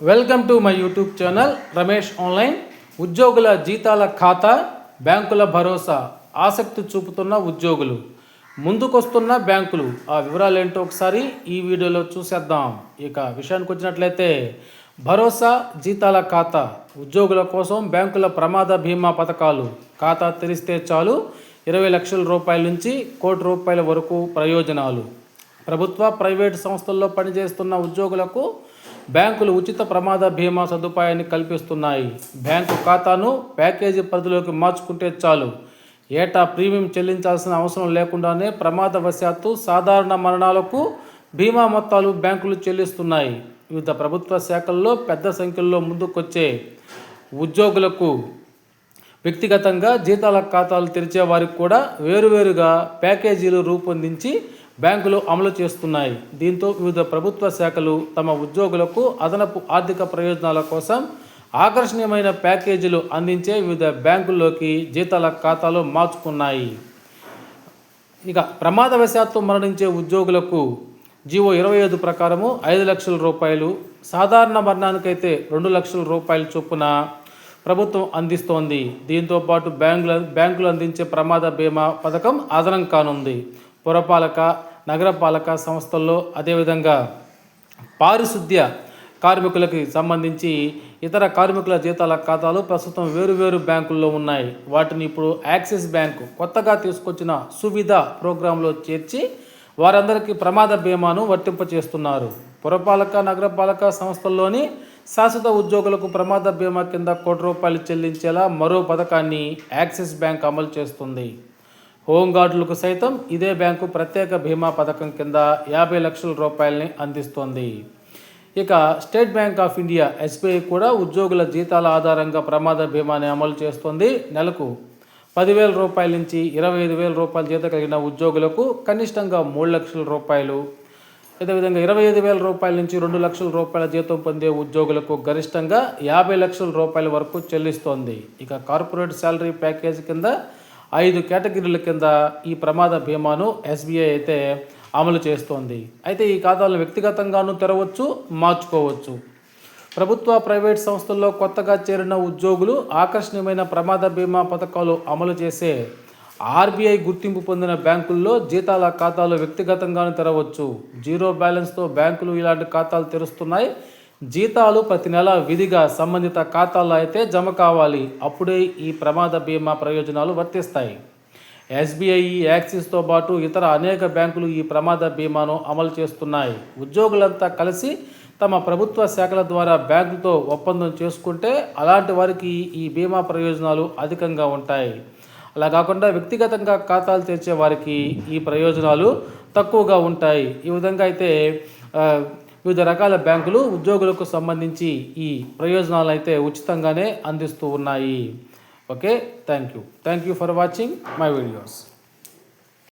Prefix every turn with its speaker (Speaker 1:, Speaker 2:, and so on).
Speaker 1: Welcome to my YouTube channel Ramesh online ఉద్యోగుల జీతాల ఖాతా బ్యాంకుల భరోసా ఆసక్తి చూపుతున్న ఉద్యోగులు ముందుకొస్తున్న బ్యాంకులు. ఆ వివరాలు ఏంటో ఒకసారి ఈ వీడియోలో చూసేద్దాం. ఇక విషయానికి వచ్చినట్లయితే భరోసా జీతాల ఖాతా ఉద్యోగుల కోసం బ్యాంకుల ప్రమాద బీమా పథకాలు. ఖాతా తెరిస్తే చాలు ఇరవై లక్షల రూపాయల నుంచి కోటి రూపాయల వరకు ప్రయోజనాలు. ప్రభుత్వ ప్రైవేటు సంస్థల్లో పనిచేస్తున్న ఉద్యోగులకు బ్యాంకులు ఉచిత ప్రమాద బీమా సదుపాయాన్ని కల్పిస్తున్నాయి. బ్యాంకు ఖాతాను ప్యాకేజీ పరిధిలోకి మార్చుకుంటే చాలు. ఏటా ప్రీమియం చెల్లించాల్సిన అవసరం లేకుండానే ప్రమాదవశాత్తు సాధారణ మరణాలకు బీమా మొత్తాలు బ్యాంకులు చెల్లిస్తున్నాయి. వివిధ ప్రభుత్వ శాఖల్లో పెద్ద సంఖ్యలో ముందుకొచ్చే ఉద్యోగులకు వ్యక్తిగతంగా జీతాల ఖాతాలు తెరిచే వారికి కూడా వేరువేరుగా ప్యాకేజీలు రూపొందించి బ్యాంకులు అమలు చేస్తున్నాయి. దీంతో వివిధ ప్రభుత్వ శాఖలు తమ ఉద్యోగులకు అదనపు ఆర్థిక ప్రయోజనాల కోసం ఆకర్షణీయమైన ప్యాకేజీలు అందించే వివిధ బ్యాంకుల్లోకి జీతాల ఖాతాలు మార్చుకున్నాయి. ఇక ప్రమాదవశాత్తు మరణించే ఉద్యోగులకు జీవో ఇరవై ఐదు ప్రకారము ఐదు లక్షల రూపాయలు సాధారణ మరణానికైతే రెండు లక్షల రూపాయల చొప్పున ప్రభుత్వం అందిస్తోంది. దీంతో పాటు బ్యాంకుల బ్యాంకులు అందించే ప్రమాద బీమా పథకం అదనం కానుంది. పురపాలక నగరపాలక సంస్థల్లో అదేవిధంగా పారిశుద్ధ్య కార్మికులకి సంబంధించి ఇతర కార్మికుల జీతాల ఖాతాలు ప్రస్తుతం వేరువేరు బ్యాంకుల్లో ఉన్నాయి. వాటిని ఇప్పుడు యాక్సిస్ బ్యాంకు కొత్తగా తీసుకొచ్చిన సువిధ ప్రోగ్రాంలో చేర్చి వారందరికీ ప్రమాద బీమాను వర్తింపచేస్తున్నారు. పురపాలక నగరపాలక సంస్థల్లోని శాశ్వత ఉద్యోగులకు ప్రమాద బీమా కింద కోటి రూపాయలు చెల్లించేలా మరో పథకాన్ని యాక్సిస్ బ్యాంక్ అమలు చేస్తుంది. హోంగార్డులకు సైతం ఇదే బ్యాంకు ప్రత్యేక బీమా పథకం కింద యాభై లక్షల రూపాయలని అందిస్తోంది. ఇక State Bank of India SBI కూడా ఉద్యోగుల జీతాల ఆధారంగా ప్రమాద బీమాని అమలు చేస్తోంది. నెలకు పదివేల రూపాయల నుంచి ఇరవై ఐదు వేల రూపాయల జీతం కలిగిన ఉద్యోగులకు కనిష్టంగా మూడు లక్షల రూపాయలు. అదేవిధంగా ఇరవై ఐదు వేల రూపాయల నుంచి రెండు లక్షల రూపాయల జీతం పొందే ఉద్యోగులకు గరిష్టంగా యాభై లక్షల రూపాయల వరకు చెల్లిస్తోంది. ఇక కార్పొరేట్ శాలరీ ప్యాకేజ్ కింద ఐదు కేటగిరీల కింద ఈ ప్రమాద బీమాను ఎస్బీఐ అయితే అమలు చేస్తోంది. అయితే ఈ ఖాతాలను వ్యక్తిగతంగాను తెరవచ్చు మార్చుకోవచ్చు. ప్రభుత్వ ప్రైవేట్ సంస్థల్లో కొత్తగా చేరిన ఉద్యోగులు ఆకర్షణీయమైన ప్రమాద బీమా పథకాలు అమలు చేసే ఆర్బీఐ గుర్తింపు పొందిన బ్యాంకుల్లో జీతాల ఖాతాలు వ్యక్తిగతంగాను తెరవచ్చు. జీరో బ్యాలెన్స్తో బ్యాంకులు ఇలాంటి ఖాతాలు తెరుస్తున్నాయి. జీతాలు ప్రతి నెల విధిగా సంబంధిత ఖాతాల్లో అయితే జమ కావాలి. అప్పుడే ఈ ప్రమాద బీమా ప్రయోజనాలు వర్తిస్తాయి. ఎస్బీఐ యాక్సిస్తో పాటు ఇతర అనేక బ్యాంకులు ఈ ప్రమాద బీమాను అమలు చేస్తున్నాయి. ఉద్యోగులంతా కలిసి తమ ప్రభుత్వ శాఖల ద్వారా బ్యాంకుతో ఒప్పందం చేసుకుంటే అలాంటి వారికి ఈ బీమా ప్రయోజనాలు అధికంగా ఉంటాయి. అలా కాకుండా వ్యక్తిగతంగా ఖాతాలు తెరిచే వారికి ఈ ప్రయోజనాలు తక్కువగా ఉంటాయి. ఈ విధంగా అయితే వివిధ రకాల బ్యాంకులు ఉద్యోగులకు సంబంధించి ఈ ప్రయోజనాలు అయితే ఉచితంగానే అందిస్తూ ఉన్నాయి. Okay thank you. Thank you for watching my videos.